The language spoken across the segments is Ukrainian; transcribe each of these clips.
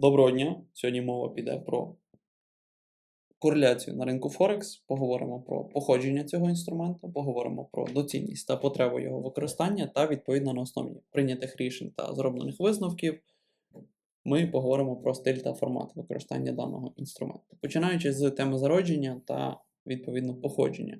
Доброго дня! Сьогодні мова піде про кореляцію на ринку Форекс. Поговоримо про походження цього інструменту, поговоримо про доцільність та потребу його використання, та відповідно на основі прийнятих рішень та зроблених висновків. Ми поговоримо про стиль та формат використання даного інструменту. Починаючи з теми зародження та відповідно походження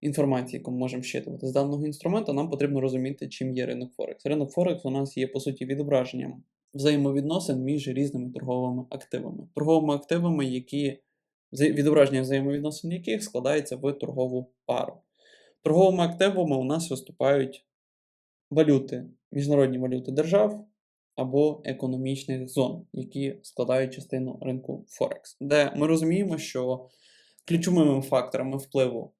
інформації, яку ми можемо щитувати з даного інструменту, нам потрібно розуміти, чим є ринок Форекс. Ринок Форекс у нас є по суті відображенням взаємовідносин між різними торговими активами. Торговими активами, які відображення взаємовідносин яких складається в торгову пару. Торговими активами у нас виступають валюти, міжнародні валюти держав або економічних зон, які складають частину ринку Форекс, де ми розуміємо, що ключовими факторами впливу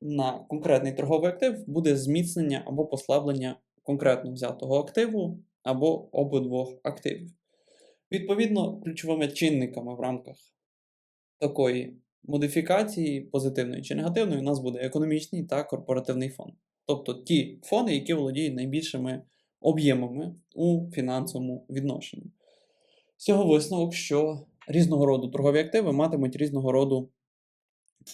на конкретний торговий актив буде зміцнення або послаблення конкретно взятого активу або обидвох активів. Відповідно, ключовими чинниками в рамках такої модифікації, позитивної чи негативної, у нас буде економічний та корпоративний фон. Тобто ті фони, які володіють найбільшими об'ємами у фінансовому відношенні. З цього висновок, що різного роду торгові активи матимуть різного роду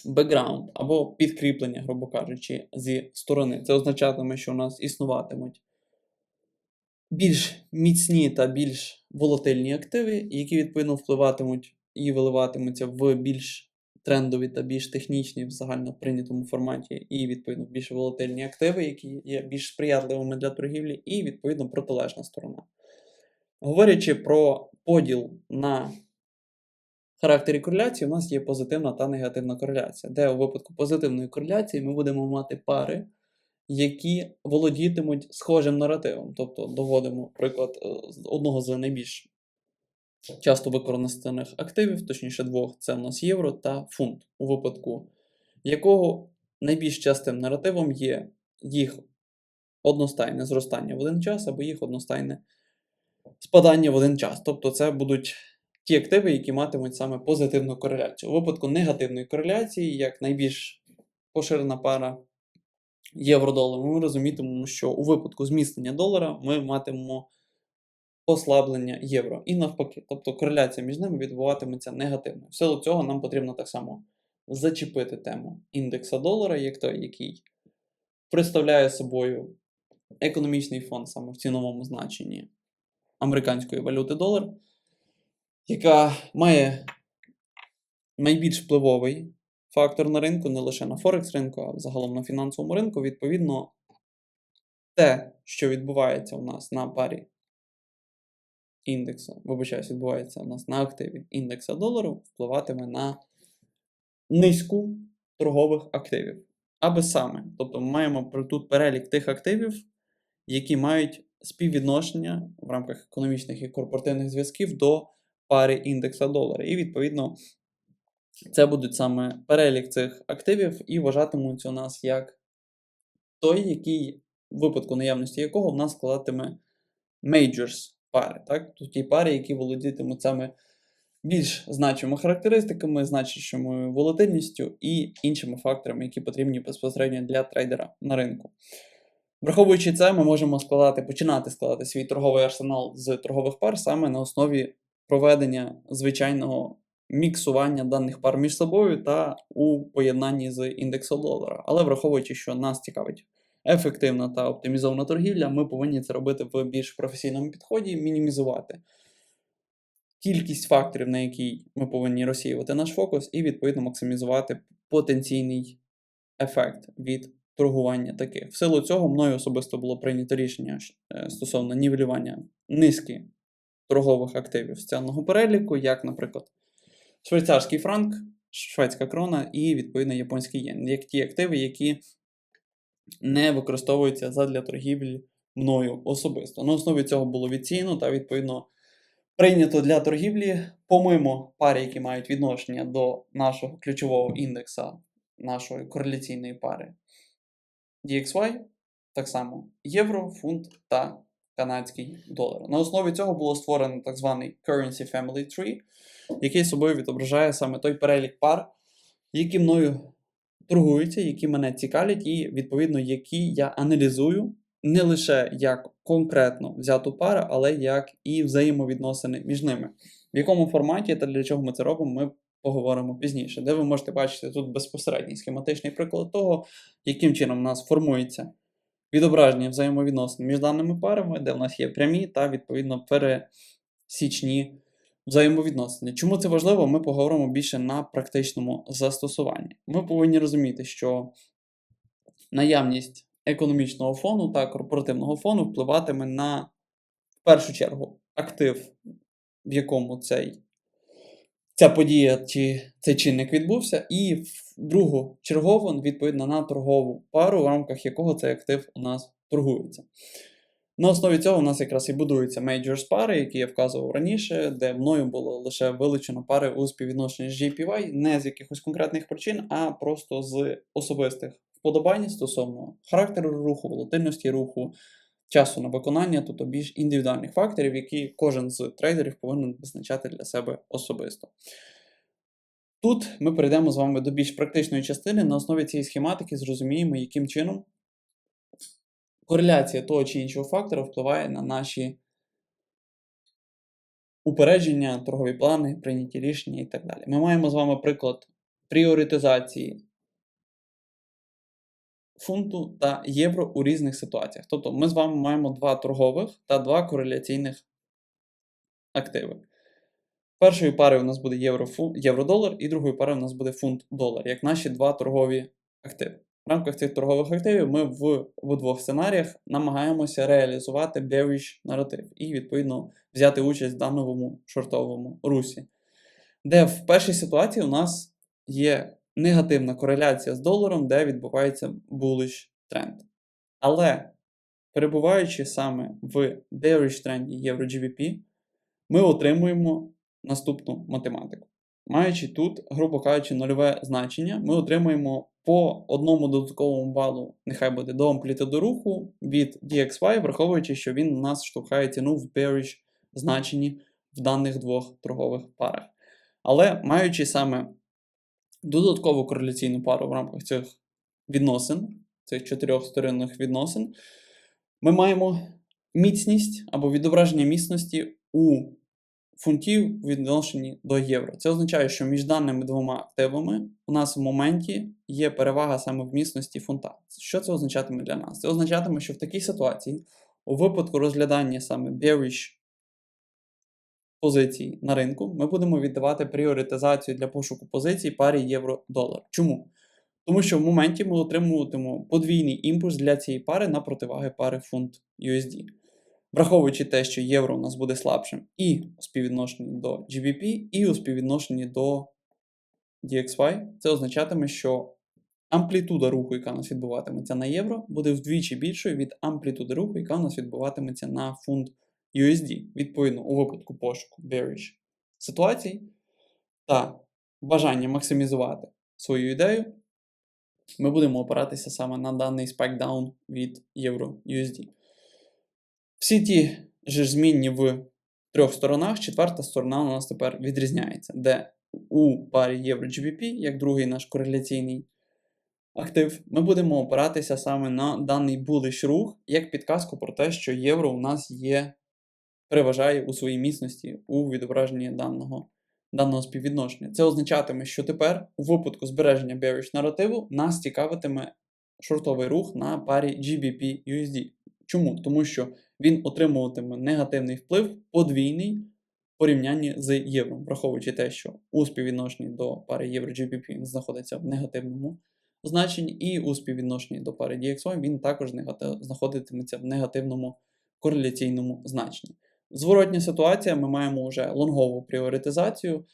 бекграунд або підкріплення, грубо кажучи, зі сторони. Це означатиме, що у нас існуватимуть більш міцні та більш волатильні активи, які відповідно впливатимуть і виливатимуться в більш трендові та більш технічні в загально прийнятому форматі, і відповідно більш волатильні активи, які є більш сприятливими для торгівлі, і відповідно протилежна сторона. Говорячи про поділ на характері кореляції, у нас є позитивна та негативна кореляція, де у випадку позитивної кореляції ми будемо мати пари, які володітимуть схожим наративом. Тобто доводимо приклад е, одного з найбільш часто використаних активів, точніше двох, це у нас євро та фунт, у випадку якого найбільш частим наративом є їх одностайне зростання в один час або їх одностайне спадання в один час. Тобто це будуть ті активи, які матимуть саме позитивну кореляцію. У випадку негативної кореляції, як найбільш поширена пара євро-долар, ми розумітимемо, що у випадку зміцнення долара ми матимемо послаблення євро. І навпаки, тобто кореляція між ними відбуватиметься негативно. В силу цього нам потрібно так само зачепити тему індекса долара, як той, який представляє собою економічний фон саме в ціновому значенні американської валюти долар, яка має найбільш впливовий фактор на ринку, не лише на Форекс ринку, а загалом на фінансовому ринку. Відповідно, те, що відбувається у нас на парі індекса, вибачаюсь, відбувається у нас на активі індекса долару, впливатиме на низку торгових активів. Аби саме, тобто ми маємо тут перелік тих активів, які мають співвідношення в рамках економічних і корпоративних зв'язків до пари індекса долара. І відповідно це будуть саме перелік цих активів, і вважатимуться у нас як той, який в випадку наявності якого в нас складатиме majors пари. Так? Тобто ті пари, які володітимуть саме більш значимими характеристиками, значущою волатильністю і іншими факторами, які потрібні безпосередньо для трейдера на ринку. Враховуючи це, ми можемо складати, починати складати свій торговий арсенал з торгових пар саме на основі проведення звичайного міксування даних пар між собою та у поєднанні з індексом долара. Але враховуючи, що нас цікавить ефективна та оптимізована торгівля, ми повинні це робити в більш професійному підході, мінімізувати кількість факторів, на який ми повинні розсіювати наш фокус, і відповідно максимізувати потенційний ефект від торгування таких. В силу цього мною особисто було прийнято рішення е, стосовно нівелювання низки торгових активів з цінного переліку, як, наприклад, швейцарський франк, шведська крона і відповідно японський єн, як ті активи, які не використовуються задля торгівлі мною особисто. На основі цього було відсіяно та відповідно прийнято для торгівлі, помимо пар, які мають відношення до нашого ключового індекса нашої кореляційної пари DXY, так само євро, фунт та канадський долар. На основі цього було створено так званий Currency Family Tree, який собою відображає саме той перелік пар, які мною торгуються, які мене цікавлять, і відповідно, які я аналізую не лише як конкретно взяту пару, але як і взаємовідносини між ними. В якому форматі та для чого ми це робимо, ми поговоримо пізніше, де ви можете бачити тут безпосередній схематичний приклад того, яким чином у нас формується відображення взаємовідносин між даними парами, де в нас є прямі та відповідно пересічні взаємовідносини. Чому це важливо? Ми поговоримо більше на практичному застосуванні. Ми повинні розуміти, що наявність економічного фону та корпоративного фону впливатиме на, в першу чергу, актив, в якому цей, ця подія чи цей чинник відбувся, і другу чергову, відповідно, на торгову пару, в рамках якого цей актив у нас торгується. На основі цього у нас якраз і будуються majors пари, які я вказував раніше, де мною було лише вилучено пари у співвідношенні з JPY, не з якихось конкретних причин, а просто з особистих вподобань стосовно характеру руху, волатильності руху, часу на виконання, тобто більш індивідуальних факторів, які кожен з трейдерів повинен визначати для себе особисто. Тут ми перейдемо з вами до більш практичної частини. На основі цієї схематики зрозуміємо, яким чином кореляція того чи іншого фактора впливає на наші упередження, торгові плани, прийняті рішення і так далі. Ми маємо з вами приклад пріоритизації фунту та євро у різних ситуаціях. Тобто ми з вами маємо два торгових та два кореляційних активи. Першою парою у нас буде євро-долар, і другою парою у нас буде фунт-долар, як наші два торгові активи. В рамках цих торгових активів ми в, в двох сценаріях намагаємося реалізувати bearish наратив і, відповідно, взяти участь в даному шортовому русі. Де в першій ситуації у нас є негативна кореляція з доларом, де відбувається bullish тренд. Але перебуваючи саме в bearish тренді євро-GBP, ми отримуємо наступну математику. Маючи тут, грубо кажучи, нульове значення, ми отримуємо по одному додатковому балу, нехай буде до амплітуди руху від DXY, враховуючи, що він у нас штовхає ціну в bearish значенні в даних двох торгових парах. Але маючи саме додаткову кореляційну пару в рамках цих відносин, цих чотирьох сторінних відносин, ми маємо міцність або відображення міцності у фунтів у відношенні до євро. Це означає, що між даними двома активами у нас в моменті є перевага саме в міцності фунта. Що це означатиме для нас? Це означатиме, що в такій ситуації, у випадку розглядання саме bearish позицій на ринку, ми будемо віддавати пріоритизацію для пошуку позицій парі євро-долар. Чому? Тому що в моменті ми отримуватимемо подвійний імпульс для цієї пари на противаги пари фунт USD. Враховуючи те, що євро у нас буде слабшим і у співвідношенні до GBP, і у співвідношенні до DXY, це означатиме, що амплітуда руху, яка у нас відбуватиметься на євро, буде вдвічі більшою від амплітуди руху, яка у нас відбуватиметься на фунт USD, відповідно, у випадку пошуку bearish ситуацій та бажання максимізувати свою ідею, ми будемо опиратися саме на даний спайкдаун від євро USD. Всі ті ж змінні в трьох сторонах, четверта сторона у нас тепер відрізняється, де у парі євро-GBP, як другий наш кореляційний актив, ми будемо опиратися саме на даний bullish рух, як підказку про те, що євро у нас є, переважає у своїй міцності у відображенні даного даного співвідношення. Це означатиме, що тепер, у випадку збереження bearish наративу, нас цікавитиме шортовий рух на парі GBP-USD. Чому? Тому що він отримуватиме негативний вплив подвійний в порівнянні з євро, враховуючи те, що у співвідношенні до пари євро-GBP він знаходиться в негативному значенні, і у співвідношенні до пари DXY він також знаходитиметься в негативному кореляційному значенні. Зворотня ситуація, ми маємо вже лонгову пріоритизацію,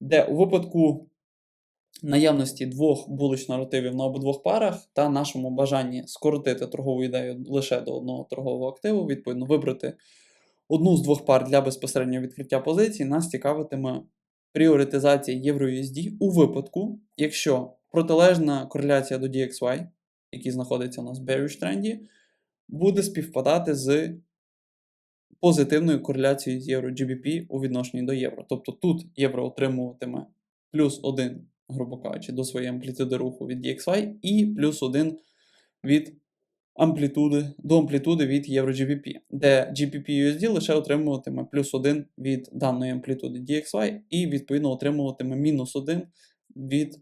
де у випадку наявності двох булич наративів на обидвох парах та нашому бажанні скоротити торгову ідею лише до одного торгового активу, відповідно, вибрати одну з двох пар для безпосереднього відкриття позицій, нас цікавитиме пріоритизація євро-USD у випадку, якщо протилежна кореляція до DXY, який знаходиться у нас в bearish тренді, буде співпадати з позитивною кореляцією з євро-GBP у відношенні до євро. Тобто тут євро отримуватиме плюс 1 грубо кажучи, до своєї амплітуди руху від DXY і плюс 1 від амплітуди, до амплітуди від євро-GBP, де GBP-USD лише отримуватиме плюс 1 від даної амплітуди DXY і відповідно отримуватиме мінус 1 від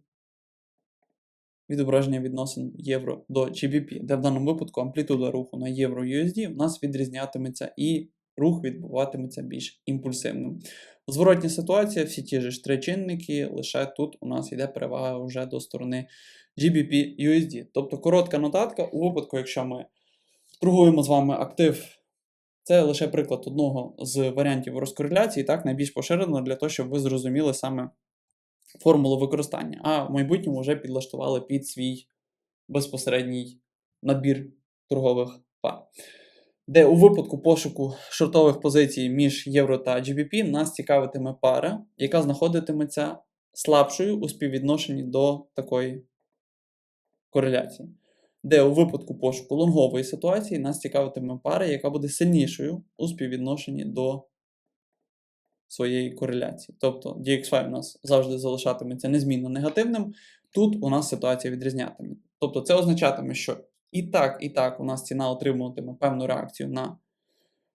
відображення відносин євро до GBP, де в даному випадку амплітуда руху на євро-USD в нас відрізнятиметься і рух відбуватиметься більш імпульсивним. Зворотня ситуація, всі ті ж три чинники, лише тут у нас йде перевага вже до сторони GBP USD. Тобто коротка нотатка у випадку, якщо ми торгуємо з вами актив, це лише приклад одного з варіантів розкореляції, так, найбільш поширено для того, щоб ви зрозуміли саме формулу використання, а в майбутньому вже підлаштували під свій безпосередній набір торгових пар. Де у випадку пошуку шортових позицій між євро та GBP нас цікавитиме пара, яка знаходитиметься слабшою у співвідношенні до такої кореляції. Де у випадку пошуку лонгової ситуації нас цікавитиме пара, яка буде сильнішою у співвідношенні до своєї кореляції. Тобто DXY у нас завжди залишатиметься незмінно негативним. Тут у нас ситуація відрізнятиме. Тобто це означатиме, що і так, і так у нас ціна отримуватиме певну реакцію на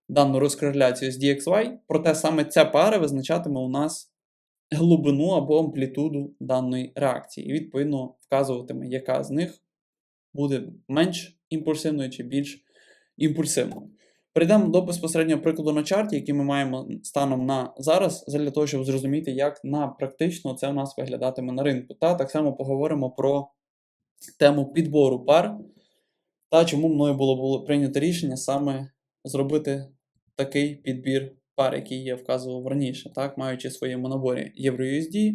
дану розкореляцію з DXY, проте саме ця пара визначатиме у нас глибину або амплітуду даної реакції. І відповідно вказуватиме, яка з них буде менш імпульсивною чи більш імпульсивною. Перейдемо до безпосереднього прикладу на чарті, який ми маємо станом на зараз, для того, щоб зрозуміти, як на практично це у нас виглядатиме на ринку. Та так само поговоримо про тему підбору пар, та чому мною було, було прийнято рішення саме зробити такий підбір пар, який я вказував раніше, так, маючи в своєму наборі EURUSD,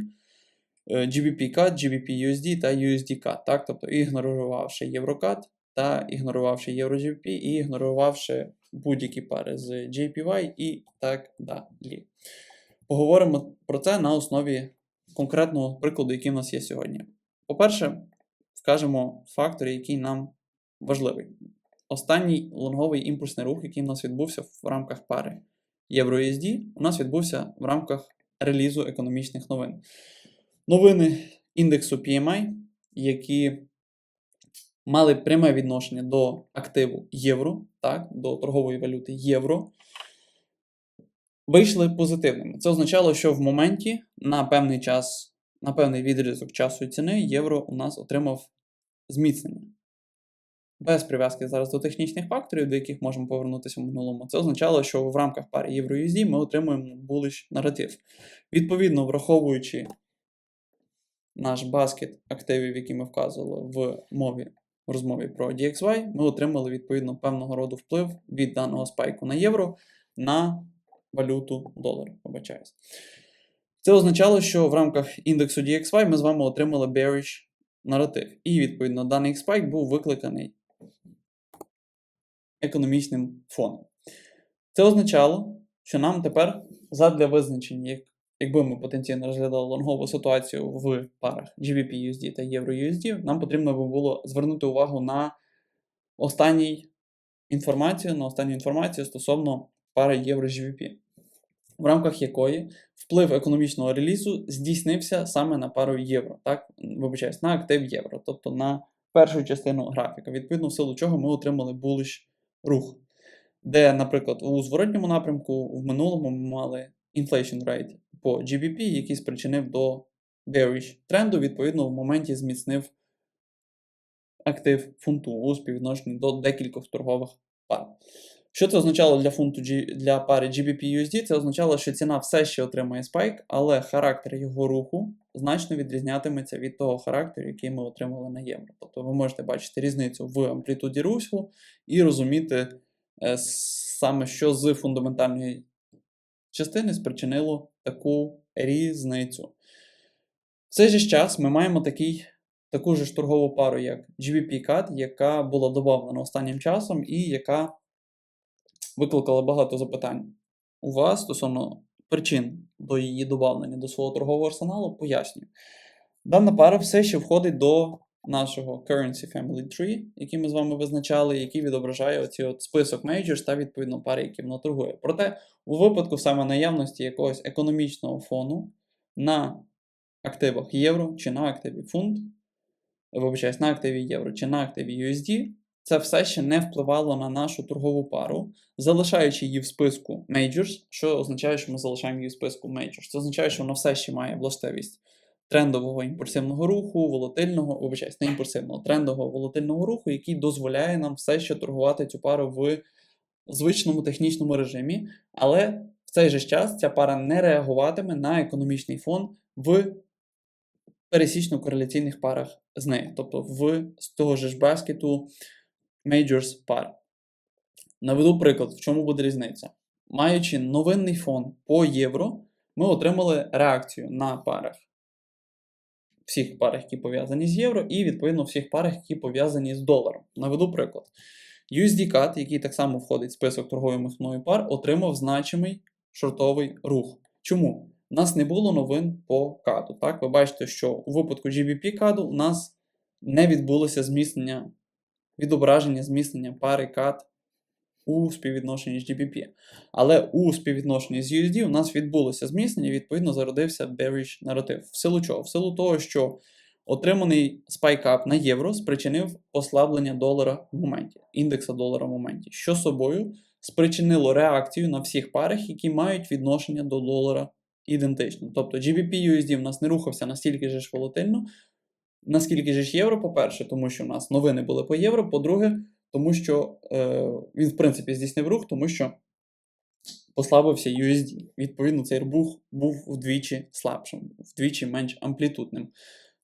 GBP-CAD, GBP-USD та USD-CAD, так, тобто ігнорувавши EuroCAD та ігнорувавши EuroGBP і ігнорувавши будь-які пари з JPY і так далі. Поговоримо про це на основі конкретного прикладу, який в нас є сьогодні. По-перше, вкажемо фактори, який нам важливий. Останній лонговий імпульсний рух, який в нас відбувся в рамках пари EURUSD, у нас відбувся в рамках релізу економічних новин. Новини індексу PMI, які мали пряме відношення до активу євро, так, до торгової валюти євро, вийшли позитивними. Це означало, що в моменті на певний час, на певний відрізок часу і ціни євро у нас отримав зміцнення. Без прив'язки зараз до технічних факторів, до яких можемо повернутися в минулому, це означало, що в рамках пари євро-USD ми отримуємо булиш наратив. Відповідно, враховуючи наш баскет активів, які ми вказували в мові в розмові про DXY, ми отримали відповідно певного роду вплив від даного спайку на євро на валюту долар. Вибачаюсь. Це означало, що в рамках індексу DXY ми з вами отримали bearish наратив. І, відповідно, даний спайк був викликаний економічним фоном. Це означало, що нам тепер задля визначення, як, якби ми потенційно розглядали лонгову ситуацію в парах GBP-USD та EURUSD, нам потрібно би було звернути увагу на останній інформацію, на останню інформацію стосовно пари Євро-GBP, в рамках якої вплив економічного релізу здійснився саме на пару євро, так, вибачаюсь, на актив євро, тобто на першу частину графіка, відповідно, в силу чого ми отримали булиш рух. Де, наприклад, у зворотньому напрямку в минулому ми мали inflation rate по GBP, який спричинив до bearish тренду, відповідно, в моменті зміцнив актив фунту у співвідношенні до декількох торгових пар. Що це означало для фунту для пари GBP-USD? Це означало, що ціна все ще отримає спайк, але характер його руху значно відрізнятиметься від того характеру, який ми отримали на євро. Тобто ви можете бачити різницю в амплітуді руху і розуміти е, саме, що з фундаментальної частини спричинило таку різницю. В цей же час ми маємо такий, таку ж торгову пару, як GBP-CAD, яка була додана останнім часом і яка викликала багато запитань у вас стосовно причин до її додавлення до свого торгового арсеналу, пояснюю. Дана пара все ще входить до нашого Currency Family Tree, який ми з вами визначали, який відображає оці от список мейджорс та відповідно пари, які вона торгує. Проте, у випадку саме наявності якогось економічного фону на активах євро чи на активі фунт, вибачаюсь, на активі євро чи на активі USD, це все ще не впливало на нашу торгову пару, залишаючи її в списку Majors, що означає, що ми залишаємо її в списку Majors. Це означає, що вона все ще має властивість трендового імпульсивного руху, волатильного, вибачаюсь, не імпульсивного, трендового волатильного руху, який дозволяє нам все ще торгувати цю пару в звичному технічному режимі, але в цей же час ця пара не реагуватиме на економічний фон в пересічно-кореляційних парах з нею, тобто в з того ж баскету Majors пар. Наведу приклад, в чому буде різниця. Маючи новинний фон по євро, ми отримали реакцію на парах. Всіх парах, які пов'язані з євро, і відповідно всіх парах, які пов'язані з доларом. Наведу приклад. USD-CAD, який так само входить в список торгових мною пар, отримав значимий шортовий рух. Чому? У нас не було новин по каду. Так, ви бачите, що у випадку GBP каду у нас не відбулося зміцнення, відображення зміцнення пари кад у співвідношенні з GBP. Але у співвідношенні з USD у нас відбулося зміцнення, відповідно зародився bearish наратив. В силу чого? В силу того, що отриманий спайкап на євро спричинив послаблення долара в моменті, індекса долара в моменті, що собою спричинило реакцію на всіх парах, які мають відношення до долара ідентично. Тобто GBP USD в нас не рухався настільки ж волатильно, наскільки ж євро, по-перше, тому що в нас новини були по євро, по-друге, тому що е, він, в принципі, здійснив рух, тому що послабився USD. Відповідно, цей рух був вдвічі слабшим, вдвічі менш амплітудним.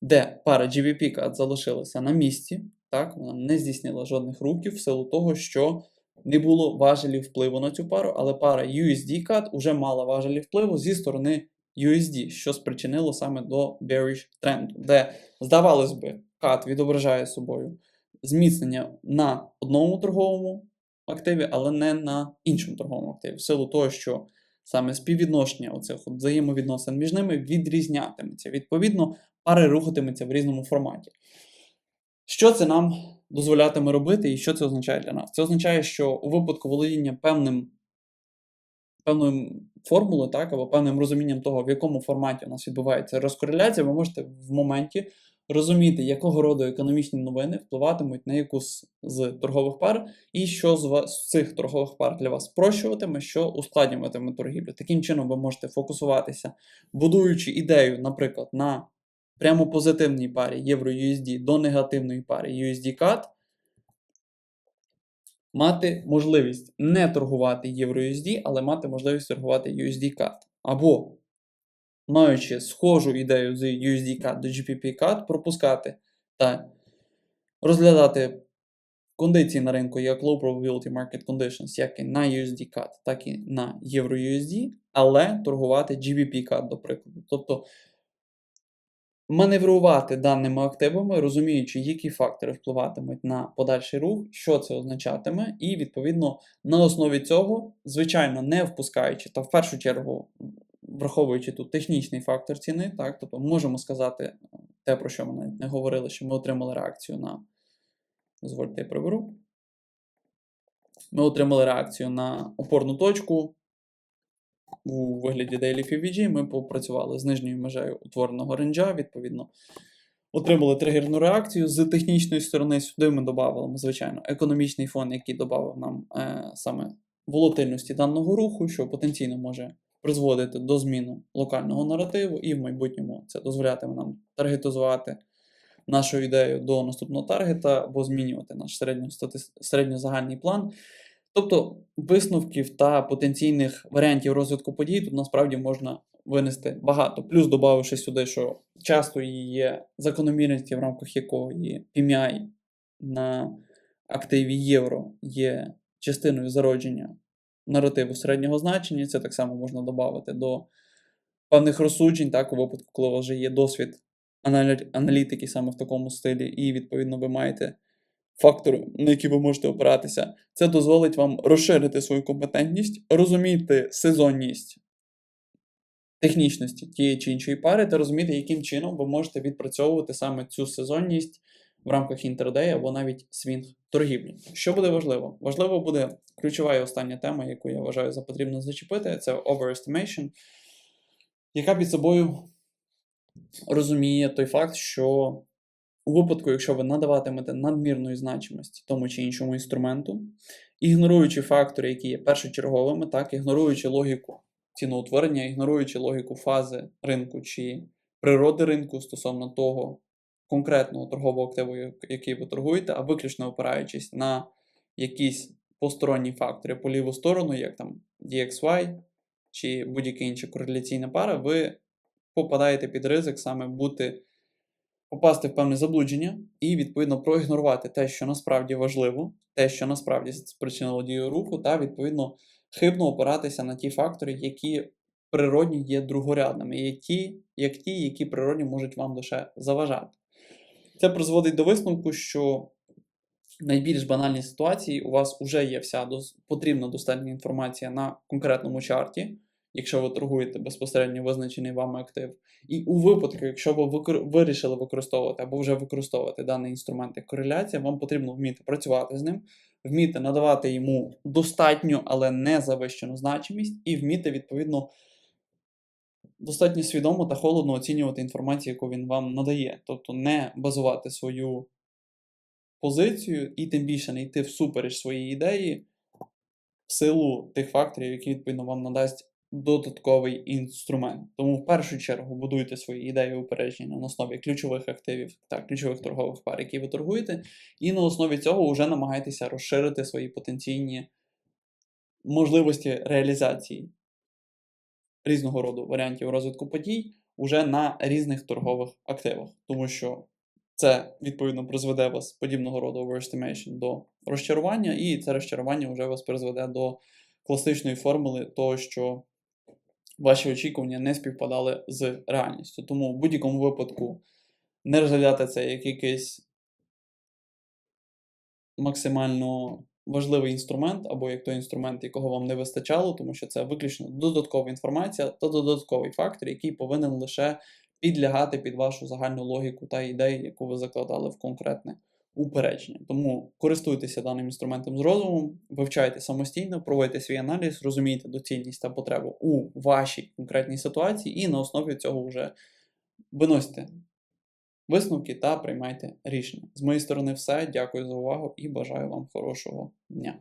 Де пара GBP залишилася на місці, так, вона не здійснила жодних рухів в силу того, що не було важелів впливу на цю пару, але пара USD CAD вже мала важелі впливу зі сторони USD, що спричинило саме до bearish тренду, де, здавалось би, CAD відображає собою зміцнення на одному торговому активі, але не на іншому торговому активі. В силу того, що саме співвідношення оцих взаємовідносин між ними відрізнятиметься. Відповідно, пари рухатиметься в різному форматі. Що це нам дозволятиме робити і що це означає для нас? Це означає, що у випадку володіння певним, певною формулою, так, або певним розумінням того, в якому форматі у нас відбувається розкореляція, ви можете в моменті розуміти, якого роду економічні новини впливатимуть на якусь з торгових пар, і що з, вас, з цих торгових пар для вас спрощуватиме, що ускладнюватиме торгівлю. Таким чином, ви можете фокусуватися, будуючи ідею, наприклад, на прямо позитивній парі євро-USD до негативної пари USD-CAD, мати можливість не торгувати євро-USD, але мати можливість торгувати USD-CAD. Або, маючи схожу ідею з USD-CAD до GPP-CAD, пропускати та розглядати кондиції на ринку як low probability market conditions, як і на USD-CAD, так і на євро-USD, але торгувати GBP-CAD, до прикладу. Тобто маневрувати даними активами, розуміючи, які фактори впливатимуть на подальший рух, що це означатиме, і відповідно на основі цього, звичайно, не впускаючи, та в першу чергу, враховуючи тут технічний фактор ціни, так, тобто можемо сказати те, про що ми навіть не говорили, що ми отримали реакцію на. Дозвольте, я приберу. Ми отримали реакцію на опорну точку у вигляді Daily FVG ми попрацювали з нижньою межею утвореного ренджа, відповідно, отримали тригерну реакцію. З технічної сторони сюди ми додали, звичайно, економічний фон, який додав нам е, саме волатильності даного руху, що потенційно може призводити до зміни локального наративу, і в майбутньому це дозволятиме нам таргетизувати нашу ідею до наступного таргета або змінювати наш середньозагальний план. Тобто висновків та потенційних варіантів розвитку подій тут насправді можна винести багато. Плюс додавши сюди, що часто є закономірності, в рамках якої PMI на активі євро є частиною зародження наративу середнього значення. Це так само можна додати до певних розсуджень, так, у випадку, коли у вас вже є досвід аналітики саме в такому стилі, і, відповідно, ви маєте фактори, на які ви можете опиратися. Це дозволить вам розширити свою компетентність, розуміти сезонність технічності тієї чи іншої пари, та розуміти, яким чином ви можете відпрацьовувати саме цю сезонність в рамках інтердею або навіть свінг торгівлі. Що буде важливо? Важливо буде ключова і остання тема, яку я вважаю за потрібно зачепити, це overestimation, яка під собою розуміє той факт, що у випадку, якщо ви надаватимете надмірної значимості тому чи іншому інструменту, ігноруючи фактори, які є першочерговими, так, ігноруючи логіку ціноутворення, ігноруючи логіку фази ринку чи природи ринку стосовно того конкретного торгового активу, який ви торгуєте, а виключно опираючись на якісь посторонні фактори по ліву сторону, як там DXY чи будь-яка інша кореляційна пара, ви попадаєте під ризик саме бути, попасти в певне заблудження і, відповідно, проігнорувати те, що насправді важливо, те, що насправді спричинило дію руху, та, відповідно, хибно опиратися на ті фактори, які природні є другорядними, як ті, як ті, які природні можуть вам лише заважати. Це призводить до висновку, що найбільш банальній ситуації у вас вже є вся потрібна достатня інформація на конкретному чарті, якщо ви торгуєте безпосередньо визначений вами актив. І у випадку, якщо ви викор- вирішили використовувати або вже використовувати даний інструмент як кореляція, вам потрібно вміти працювати з ним, вміти надавати йому достатню, але не завищену значимість, і вміти відповідно достатньо свідомо та холодно оцінювати інформацію, яку він вам надає. Тобто не базувати свою позицію і тим більше не йти всупереч своїй ідеї в силу тих факторів, які відповідно вам надасть додатковий інструмент. Тому в першу чергу будуйте свої ідеї упередження на основі ключових активів та ключових торгових пар, які ви торгуєте, і на основі цього вже намагайтеся розширити свої потенційні можливості реалізації різного роду варіантів розвитку подій уже на різних торгових активах, тому що це відповідно призведе вас подібного роду overestimation до розчарування, і це розчарування вже вас призведе до класичної формули того, що ваші очікування не співпадали з реальністю. Тому в будь-якому випадку не розглядати це як якийсь максимально важливий інструмент, або як той інструмент, якого вам не вистачало, тому що це виключно додаткова інформація та додатковий фактор, який повинен лише підлягати під вашу загальну логіку та ідею, яку ви закладали в конкретне упередження. Тому користуйтеся даним інструментом з розумом, вивчайте самостійно, проводьте свій аналіз, розумійте доцільність та потребу у вашій конкретній ситуації, і на основі цього вже виносите висновки та приймайте рішення. З моєї сторони, все. Дякую за увагу і бажаю вам хорошого дня.